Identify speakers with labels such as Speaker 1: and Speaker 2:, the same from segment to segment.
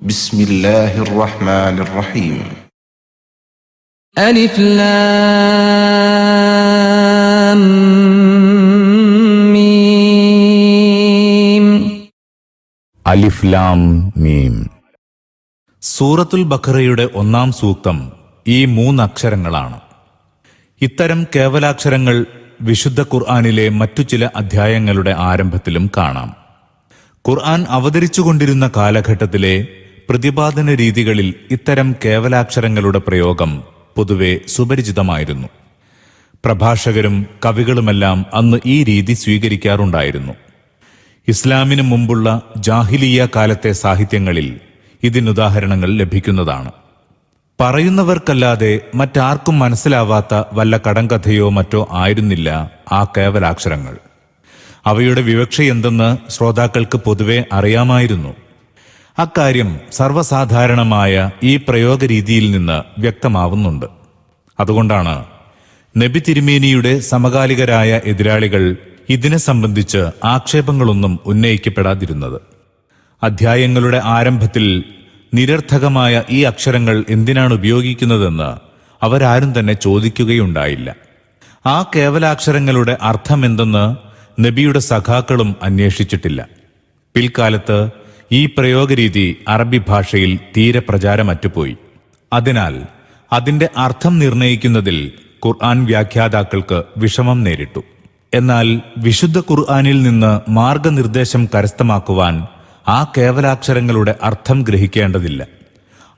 Speaker 1: بسم الله الرحمن الرحيم
Speaker 2: ألف لام ميم
Speaker 3: അലിഫ് ലാം മീം
Speaker 4: സൂറത്തുൽ ബഖറയുടെ ഒന്നാം സൂക്തം ഈ മൂന്നക്ഷരങ്ങളാണ് ഇത്തരം കേവലാക്ഷരങ്ങൾ വിശുദ്ധ ഖുർആനിലെ മറ്റു ചില അധ്യായങ്ങളുടെ ആരംഭത്തിലും കാണാം ഖുർആൻ അവതരിച്ചുകൊണ്ടിരുന്ന കാലഘട്ടത്തിലെ പ്രതിപാദന രീതികളിൽ ഇത്തരം കേവലാക്ഷരങ്ങളുടെ പ്രയോഗം പൊതുവെ സുപരിചിതമായിരുന്നു. പ്രഭാഷകരും കവികളുമെല്ലാം അന്ന് ഈ രീതി സ്വീകരിക്കാറുണ്ടായിരുന്നു. ഇസ്ലാമിനു മുമ്പുള്ള ജാഹിലിയ കാലത്തെ സാഹിത്യങ്ങളിൽ ഇതിനുദാഹരണങ്ങൾ ലഭിക്കുന്നതാണ്. പറയുന്നവർക്കല്ലാതെ മറ്റാർക്കും മനസ്സിലാവാത്ത വല്ല കടങ്കഥയോ മറ്റോ ആയിരുന്നില്ല ആ കേവലാക്ഷരങ്ങൾ. അവയുടെ വിവക്ഷയെന്തെന്ന് ശ്രോതാക്കൾക്ക് പൊതുവെ അറിയാമായിരുന്നു. അക്കാര്യം സർവസാധാരണമായ ഈ പ്രയോഗരീതിയിൽ നിന്ന് വ്യക്തമാവുന്നുണ്ട്. അതുകൊണ്ടാണ് നബി തിരുമേനിയുടെ സമകാലികരായ എതിരാളികൾ ഇതിനെ സംബന്ധിച്ച് ആക്ഷേപങ്ങളൊന്നും ഉന്നയിക്കപ്പെടാതിരുന്നത്. അധ്യായങ്ങളുടെ ആരംഭത്തിൽ നിരർത്ഥകമായ ഈ അക്ഷരങ്ങൾ എന്തിനാണ് ഉപയോഗിക്കുന്നതെന്ന് അവരാരും തന്നെ ചോദിക്കുകയുണ്ടായില്ല. ആ കേവലാക്ഷരങ്ങളുടെ അർത്ഥമെന്തെന്ന് നബിയുടെ സഖാക്കളും അന്വേഷിച്ചിട്ടില്ല. പിൽക്കാലത്ത് ഈ പ്രയോഗരീതി അറബി ഭാഷയിൽ തീരെ പ്രചാരമറ്റുപോയി. അതിനാൽ അതിന്റെ അർത്ഥം നിർണയിക്കുന്നതിൽ ഖുർആൻ വ്യാഖ്യാതാക്കൾക്ക് വിഷമം നേരിട്ടു. എന്നാൽ വിശുദ്ധ ഖുർആനിൽ നിന്ന് മാർഗനിർദ്ദേശം കരസ്ഥമാക്കുവാൻ ആ കേവലാക്ഷരങ്ങളുടെ അർത്ഥം ഗ്രഹിക്കേണ്ടതില്ല.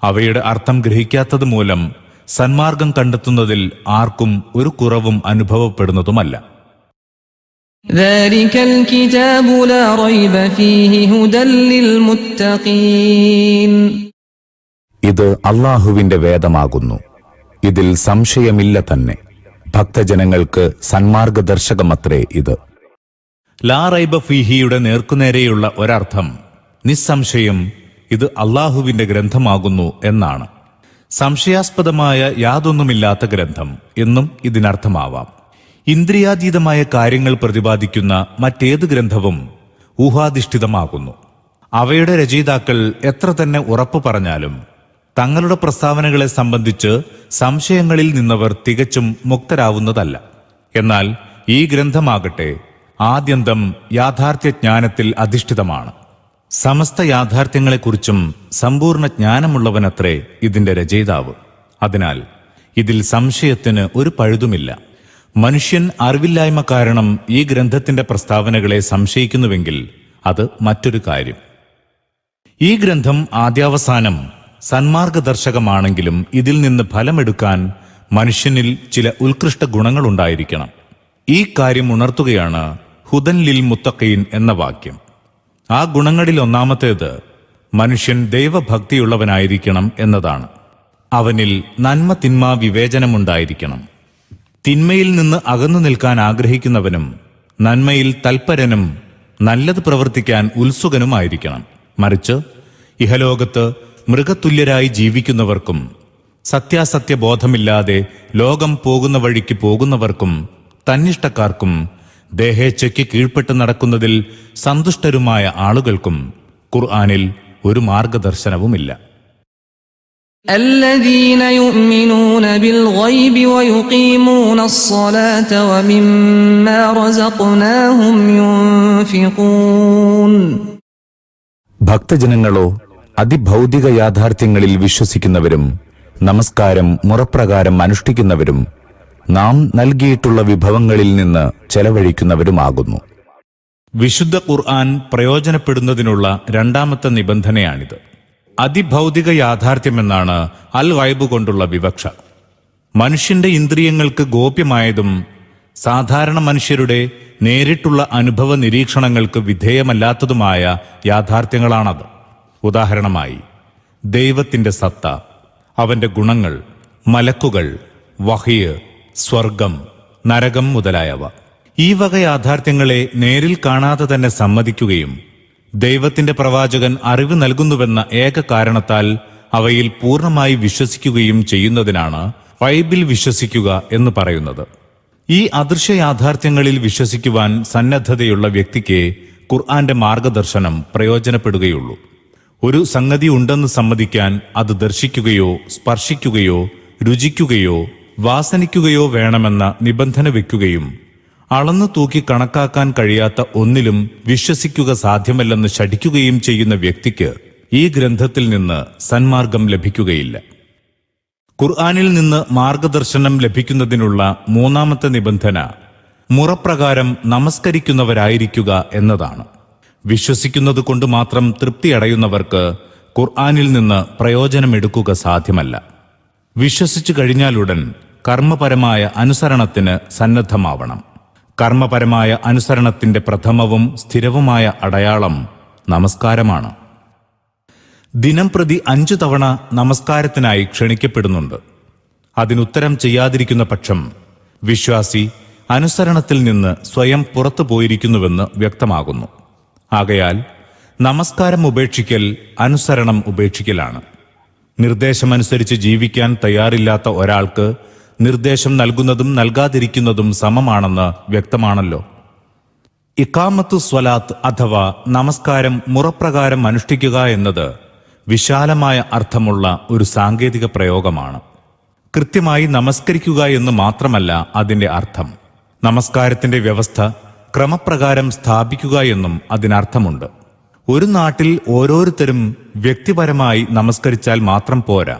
Speaker 4: അവയുടെ അർത്ഥം ഗ്രഹിക്കാത്തത് മൂലം സന്മാർഗം കണ്ടെത്തുന്നതിൽ ആർക്കും ഒരു കുറവും അനുഭവപ്പെടുന്നതുമല്ല.
Speaker 2: ذلك الكتاب لا ريب فيه هدى للمتقين
Speaker 3: ഇത് അള്ളാഹുവിന്റെ വേദമാകുന്നു ഇതിൽ സംശയമില്ല തന്നെ ഭക്തജനങ്ങൾക്ക് സന്മാർഗദർശകമത്രേ ഇത്
Speaker 4: ലാ റൈബ ഫീഹിയുടെ നേർക്കുനേരെയുള്ള ഒരർത്ഥം നിസ്സംശയം ഇത് അള്ളാഹുവിന്റെ ഗ്രന്ഥമാകുന്നു എന്നാണ് സംശയാസ്പദമായ യാതൊന്നുമില്ലാത്ത ഗ്രന്ഥം എന്നും ഇതിനർത്ഥമാവാം ഇന്ദ്രിയാതീതമായ കാര്യങ്ങൾ പ്രതിപാദിക്കുന്ന മറ്റേത് ഗ്രന്ഥവും ഊഹാധിഷ്ഠിതമാകുന്നു. അവയുടെ രചയിതാക്കൾ എത്ര തന്നെ ഉറപ്പു പറഞ്ഞാലും തങ്ങളുടെ പ്രസ്താവനകളെ സംബന്ധിച്ച് സംശയങ്ങളിൽ നിന്നവർ തികച്ചും മുക്തരാവുന്നതല്ല. എന്നാൽ ഈ ഗ്രന്ഥമാകട്ടെ ആദ്യന്തം യാഥാർത്ഥ്യജ്ഞാനത്തിൽ അധിഷ്ഠിതമാണ്. സമസ്ത യാഥാർത്ഥ്യങ്ങളെക്കുറിച്ചും സമ്പൂർണ ജ്ഞാനമുള്ളവനത്രേ ഇതിന്റെ രചയിതാവ്. അതിനാൽ ഇതിൽ സംശയത്തിന് ഒരു പഴുതുമില്ല. മനുഷ്യൻ അറിവില്ലായ്മ കാരണം ഈ ഗ്രന്ഥത്തിന്റെ പ്രസ്താവനകളെ സംശയിക്കുന്നുവെങ്കിൽ അത് മറ്റൊരു കാര്യം. ഈ ഗ്രന്ഥം ആദ്യാവസാനം സന്മാർഗദർശകമാണെങ്കിലും ഇതിൽ നിന്ന് ഫലമെടുക്കാൻ മനുഷ്യനിൽ ചില ഉത്കൃഷ്ട ഗുണങ്ങളുണ്ടായിരിക്കണം. ഈ കാര്യം ഉണർത്തുകയാണ് ഹുദൻ ലിൽ മുത്തഖീൻ എന്ന വാക്യം. ആ ഗുണങ്ങളിൽ ഒന്നാമത്തേത് മനുഷ്യൻ ദൈവഭക്തിയുള്ളവനായിരിക്കണം എന്നതാണ്. അവനിൽ നന്മ തിന്മ വിവേചനമുണ്ടായിരിക്കണം. തിന്മയിൽ നിന്ന് അകന്നു നിൽക്കാൻ ആഗ്രഹിക്കുന്നവനും നന്മയിൽ തൽപരനും നല്ലത് പ്രവർത്തിക്കാൻ ഉത്സുകനുമായിരിക്കണം. മറിച്ച് ഇഹലോകത്ത് മൃഗതുല്യരായി ജീവിക്കുന്നവർക്കും സത്യാസത്യ ബോധമില്ലാതെ ലോകം പോകുന്ന വഴിക്ക് പോകുന്നവർക്കും തന്നിഷ്ടക്കാർക്കും ദേഹേച്ഛയ്ക്ക് കീഴ്പ്പെട്ട് നടക്കുന്നതിൽ സന്തുഷ്ടരുമായ ആളുകൾക്കും ഖുർആാനിൽ ഒരു മാർഗദർശനവുമില്ല.
Speaker 3: ഭക്തജനങ്ങളോ അതിഭൗതിക യാഥാർത്ഥ്യങ്ങളിൽ വിശ്വസിക്കുന്നവരും നമസ്കാരം മുറപ്രകാരം അനുഷ്ഠിക്കുന്നവരും നാം നൽകിയിട്ടുള്ള വിഭവങ്ങളിൽ നിന്ന് ചെലവഴിക്കുന്നവരുമാകുന്നു.
Speaker 4: വിശുദ്ധ ഖുർആൻ പ്രയോജനപ്പെടുന്നതിനുള്ള രണ്ടാമത്തെ നിബന്ധനയാണിത്. അതിഭൗതിക യാഥാർത്ഥ്യമെന്നാണ് അൽ വൈബ് കൊണ്ടുള്ള വിവക്ഷ. മനുഷ്യന്റെ ഇന്ദ്രിയങ്ങൾക്ക് ഗോപ്യമായതും സാധാരണ മനുഷ്യരുടെ നേരിട്ടുള്ള അനുഭവ നിരീക്ഷണങ്ങൾക്ക് വിധേയമല്ലാത്തതുമായ യാഥാർത്ഥ്യങ്ങളാണത്. ഉദാഹരണമായി ദൈവത്തിന്റെ സത്ത അവന്റെ ഗുണങ്ങൾ മലക്കുകൾ വഹിയ് സ്വർഗം നരകം മുതലായവ. ഈ വക യാഥാർത്ഥ്യങ്ങളെ നേരിൽ കാണാതെ തന്നെ സമ്മതിക്കുകയും ദൈവത്തിന്റെ പ്രവാചകൻ അറിവ് നൽകുന്നുവെന്ന ഏക കാരണത്താൽ അവയിൽ പൂർണമായി വിശ്വസിക്കുകയും ചെയ്യുന്നതിനാണ് ബൈബിൾ വിശ്വസിക്കുക എന്ന് പറയുന്നത്. ഈ അദൃശ്യ യാഥാർത്ഥ്യങ്ങളിൽ വിശ്വസിക്കുവാൻ സന്നദ്ധതയുള്ള വ്യക്തിക്ക് ഖുർആന്റെ മാർഗദർശനം പ്രയോജനപ്പെടുകയുള്ളൂ. ഒരു സംഗതി ഉണ്ടെന്ന് സമ്മതിക്കാൻ അത് ദർശിക്കുകയോ സ്പർശിക്കുകയോ രുചിക്കുകയോ വാസനിക്കുകയോ വേണമെന്ന നിബന്ധന വെക്കുകയും അളന്നു തൂക്കി കണക്കാക്കാൻ കഴിയാത്ത ഒന്നിലും വിശ്വസിക്കുക സാധ്യമല്ലെന്ന് ശഠിക്കുകയും ചെയ്യുന്ന വ്യക്തിക്ക് ഈ ഗ്രന്ഥത്തിൽ നിന്ന് സന്മാർഗം ലഭിക്കുകയില്ല. ഖുർആാനിൽ നിന്ന് മാർഗദർശനം ലഭിക്കുന്നതിനുള്ള മൂന്നാമത്തെ നിബന്ധന മുറപ്രകാരം നമസ്കരിക്കുന്നവരായിരിക്കുക എന്നതാണ്. വിശ്വസിക്കുന്നത് കൊണ്ട് മാത്രം തൃപ്തിയടയുന്നവർക്ക് ഖുർആാനിൽ നിന്ന് പ്രയോജനമെടുക്കുക സാധ്യമല്ല. വിശ്വസിച്ചു കഴിഞ്ഞാലുടൻ കർമ്മപരമായ അനുസരണത്തിന് സന്നദ്ധമാവണം. കർമ്മപരമായ അനുസരണത്തിന്റെ പ്രഥമവും സ്ഥിരവുമായ അടയാളം നമസ്കാരമാണ്. ദിനം പ്രതി അഞ്ചു തവണ നമസ്കാരത്തിനായി ക്ഷണിക്കപ്പെടുന്നുണ്ട്. അതിനുത്തരം ചെയ്യാതിരിക്കുന്ന പക്ഷം വിശ്വാസി അനുസരണത്തിൽ നിന്ന് സ്വയം പുറത്തു പോയിരിക്കുന്നുവെന്ന് വ്യക്തമാകുന്നു. ആകയാൽ നമസ്കാരം ഉപേക്ഷിക്കൽ അനുസരണം ഉപേക്ഷിക്കലാണ്. നിർദ്ദേശമനുസരിച്ച് ജീവിക്കാൻ തയ്യാറില്ലാത്ത ഒരാൾക്ക് നിർദ്ദേശം നൽകുന്നതും നൽകാതിരിക്കുന്നതും സമമാണെന്ന് വ്യക്തമാണല്ലോ. ഇക്കാമത്തു സ്വലാത്ത് അഥവാ നമസ്കാരം മുറപ്രകാരം അനുഷ്ഠിക്കുക എന്നത് വിശാലമായ അർത്ഥമുള്ള ഒരു സാങ്കേതിക പ്രയോഗമാണ്. കൃത്യമായി നമസ്കരിക്കുക എന്ന് മാത്രമല്ല അതിന്റെ അർത്ഥം. നമസ്കാരത്തിന്റെ വ്യവസ്ഥ ക്രമപ്രകാരം സ്ഥാപിക്കുക എന്നും അതിനർത്ഥമുണ്ട്. ഒരു നാട്ടിൽ ഓരോരുത്തരും വ്യക്തിപരമായി നമസ്കരിച്ചാൽ മാത്രം പോരാ.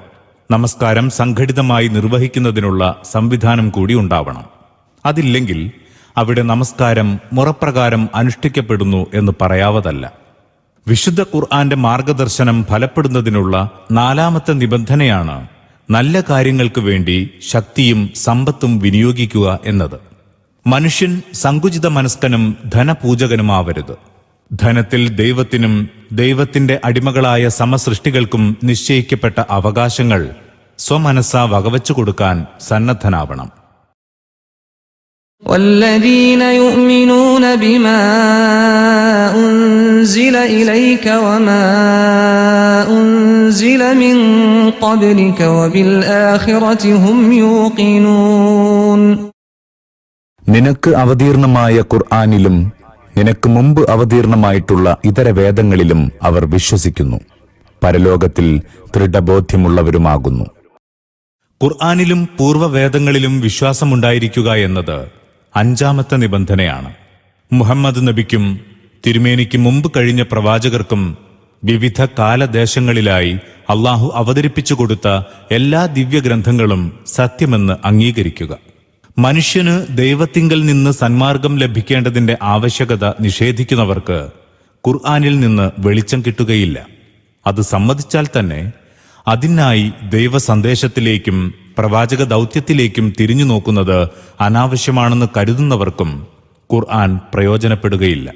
Speaker 4: നമസ്കാരം സംഘടിതമായി നിർവഹിക്കുന്നതിനുള്ള സംവിധാനം കൂടി ഉണ്ടാവണം. അതില്ലെങ്കിൽ അവിടെ നമസ്കാരം മുറപ്രകാരം അനുഷ്ഠിക്കപ്പെടുന്നു എന്ന് പറയാവതല്ല. വിശുദ്ധ ഖുർആന്റെ മാർഗദർശനം ഫലപ്പെടുന്നതിനുള്ള നാലാമത്തെ നിബന്ധനയാണ് നല്ല കാര്യങ്ങൾക്ക് വേണ്ടി ശക്തിയും സമ്പത്തും വിനിയോഗിക്കുക എന്നത്. മനുഷ്യൻ സങ്കുചിത മനസ്കനും ധനപൂജകനുമാവരുത്. ധനത്തിൽ ദൈവത്തിനും ദൈവത്തിന്റെ അടിമകളായ സമസൃഷ്ടികൾക്കും നിശ്ചയിക്കപ്പെട്ട അവകാശങ്ങൾ സ്വമനസ്സ വകവച്ചു കൊടുക്കാൻ സന്നദ്ധനാവണം
Speaker 2: والذين يؤمنون بما أنزل إليك وما أنزل من قبلك وبالآخرة هم يوقنون
Speaker 3: നിനക്ക് അവതീർണമായ ഖുർആാനിലും നിനക്ക് മുമ്പ് അവതീർണമായിട്ടുള്ള ഇതര വേദങ്ങളിലും അവർ വിശ്വസിക്കുന്നു പരലോകത്തിൽ ദൃഢബോധ്യമുള്ളവരുമാകുന്നു
Speaker 4: ഖുർആാനിലും പൂർവവേദങ്ങളിലും വിശ്വാസമുണ്ടായിരിക്കുക എന്നത് അഞ്ചാമത്തെ നിബന്ധനയാണ്. മുഹമ്മദ് നബിക്കും തിരുമേനിക്ക് മുമ്പ് കഴിഞ്ഞ പ്രവാചകർക്കും വിവിധ കാലദേശങ്ങളിലായി അള്ളാഹു അവതരിപ്പിച്ചു കൊടുത്ത എല്ലാ ദിവ്യഗ്രന്ഥങ്ങളും സത്യമെന്ന് അംഗീകരിക്കുക. മനുഷ്യന് ദൈവത്തിങ്കൽ നിന്ന് സന്മാർഗം ലഭിക്കേണ്ടതിന്റെ ആവശ്യകത നിഷേധിക്കുന്നവർക്ക് ഖുർആാനിൽ നിന്ന് വെളിച്ചം കിട്ടുകയില്ല. അത് സമ്മതിച്ചാൽ തന്നെ അതിനായി ദൈവസന്ദേശത്തിലേക്കും പ്രവാചക ദൗത്യത്തിലേക്കും തിരിഞ്ഞു നോക്കുന്നത് അനാവശ്യമാണെന്ന് കരുതുന്നവർക്കും ഖുർആൻ പ്രയോജനപ്പെടുകയില്ല.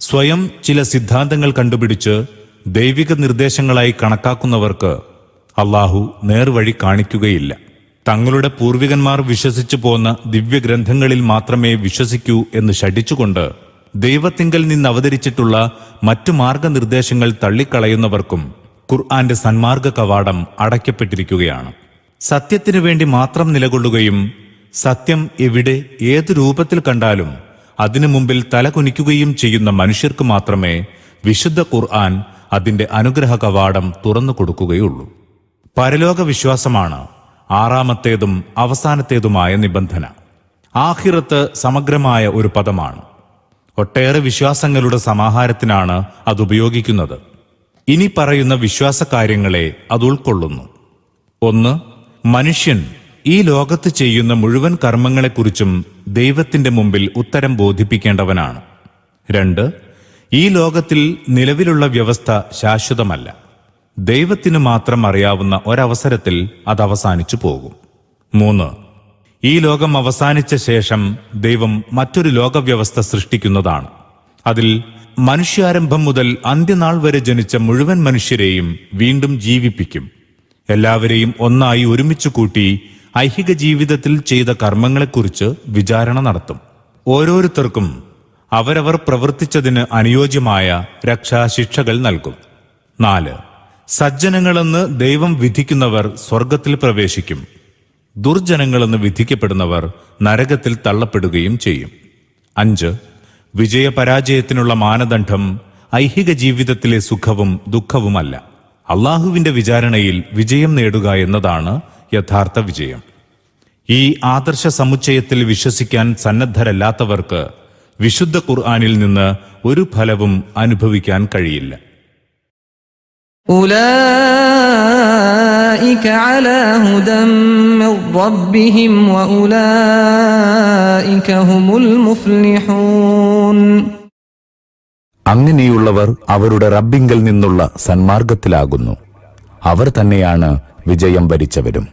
Speaker 4: സ്വയം ചില സിദ്ധാന്തങ്ങൾ കണ്ടുപിടിച്ച് ദൈവിക നിർദ്ദേശങ്ങളായി കണക്കാക്കുന്നവർക്ക് അള്ളാഹു നേർവഴി കാണിക്കുകയില്ല. തങ്ങളുടെ പൂർവികന്മാർ വിശ്വസിച്ചു പോന്ന ദിവ്യഗ്രന്ഥങ്ങളിൽ മാത്രമേ വിശ്വസിക്കൂ എന്ന് ശഠിച്ചുകൊണ്ട് ദൈവത്തിങ്കൽ നിന്ന് അവതരിച്ചിട്ടുള്ള മറ്റു മാർഗനിർദ്ദേശങ്ങൾ തള്ളിക്കളയുന്നവർക്കും ഖുർആന്റെ സന്മാർഗ കവാടം അടയ്ക്കപ്പെട്ടിരിക്കുകയാണ്. സത്യത്തിനു വേണ്ടി മാത്രം നിലകൊള്ളുകയും സത്യം എവിടെ ഏത് രൂപത്തിൽ കണ്ടാലും അതിനു മുമ്പിൽ തലകുനിക്കുകയും ചെയ്യുന്ന മനുഷ്യർക്ക് മാത്രമേ വിശുദ്ധ ഖുർആൻ അതിന്റെ അനുഗ്രഹ കവാടം തുറന്നു കൊടുക്കുകയുള്ളൂ. പരലോക വിശ്വാസമാണ് ആറാമത്തേതും അവസാനത്തേതുമായ നിബന്ധന. ആഹിറത്ത് സമഗ്രമായ ഒരു പദമാണ്. ഒട്ടേറെ വിശ്വാസങ്ങളുടെ സമാഹാരത്തിനാണ് അത് ഉപയോഗിക്കുന്നത്. ഇനി പറയുന്ന വിശ്വാസ കാര്യങ്ങളെ അത് ഉൾക്കൊള്ളുന്നു. ഒന്ന് മനുഷ്യൻ ഈ ലോകത്ത് ചെയ്യുന്ന മുഴുവൻ കർമ്മങ്ങളെക്കുറിച്ചും ദൈവത്തിന്റെ മുമ്പിൽ ഉത്തരം ബോധിപ്പിക്കേണ്ടവനാണ്. രണ്ട് ഈ ലോകത്തിൽ നിലവിലുള്ള വ്യവസ്ഥ ശാശ്വതമല്ല. ദൈവത്തിന് മാത്രം അറിയാവുന്ന ഒരവസരത്തിൽ അത് അവസാനിച്ചു പോകും. മൂന്ന് ഈ ലോകം അവസാനിച്ച ശേഷം ദൈവം മറ്റൊരു ലോകവ്യവസ്ഥ സൃഷ്ടിക്കുന്നതാണ്. അതിൽ മനുഷ്യാരംഭം മുതൽ അന്ത്യനാൾ വരെ ജനിച്ച മുഴുവൻ മനുഷ്യരെയും വീണ്ടും ജീവിപ്പിക്കും. എല്ലാവരെയും ഒന്നായി ഒരുമിച്ച് കൂട്ടി ഐഹിക ജീവിതത്തിൽ ചെയ്ത കർമ്മങ്ങളെക്കുറിച്ച് വിചാരണ നടത്തും. ഓരോരുത്തർക്കും അവരവർ പ്രവർത്തിച്ചതിന് അനുയോജ്യമായ രക്ഷാശിക്ഷകൾ നൽകും. നാല് സജ്ജനങ്ങളെന്ന് ദൈവം വിധിക്കുന്നവർ സ്വർഗത്തിൽ പ്രവേശിക്കും. ദുർജനങ്ങളെന്ന് വിധിക്കപ്പെടുന്നവർ നരകത്തിൽ തള്ളപ്പെടുകയും ചെയ്യും. അഞ്ച് വിജയപരാജയത്തിനുള്ള മാനദണ്ഡം ഐഹിക ജീവിതത്തിലെ സുഖവും ദുഃഖവുമല്ല. അള്ളാഹുവിന്റെ വിചാരണയിൽ വിജയം നേടുക എന്നതാണ് യഥാർത്ഥ വിജയം. ഈ ആദർശ സമുച്ചയത്തിൽ വിശ്വസിക്കാൻ സന്നദ്ധരല്ലാത്തവർക്ക് വിശുദ്ധ ഖുർആാനിൽ നിന്ന് ഒരു ഫലവും അനുഭവിക്കാൻ കഴിയില്ല.
Speaker 2: أولئك على هدى من ربهم وأولئك هم المفلحون
Speaker 3: അങ്ങനെയുള്ളവർ അവരുടെ റബ്ബിങ്കൽ നിന്നുള്ള സന്മാർഗത്തിലാകുന്നു അവർ തന്നെയാണ് വിജയം വരിച്ചവരും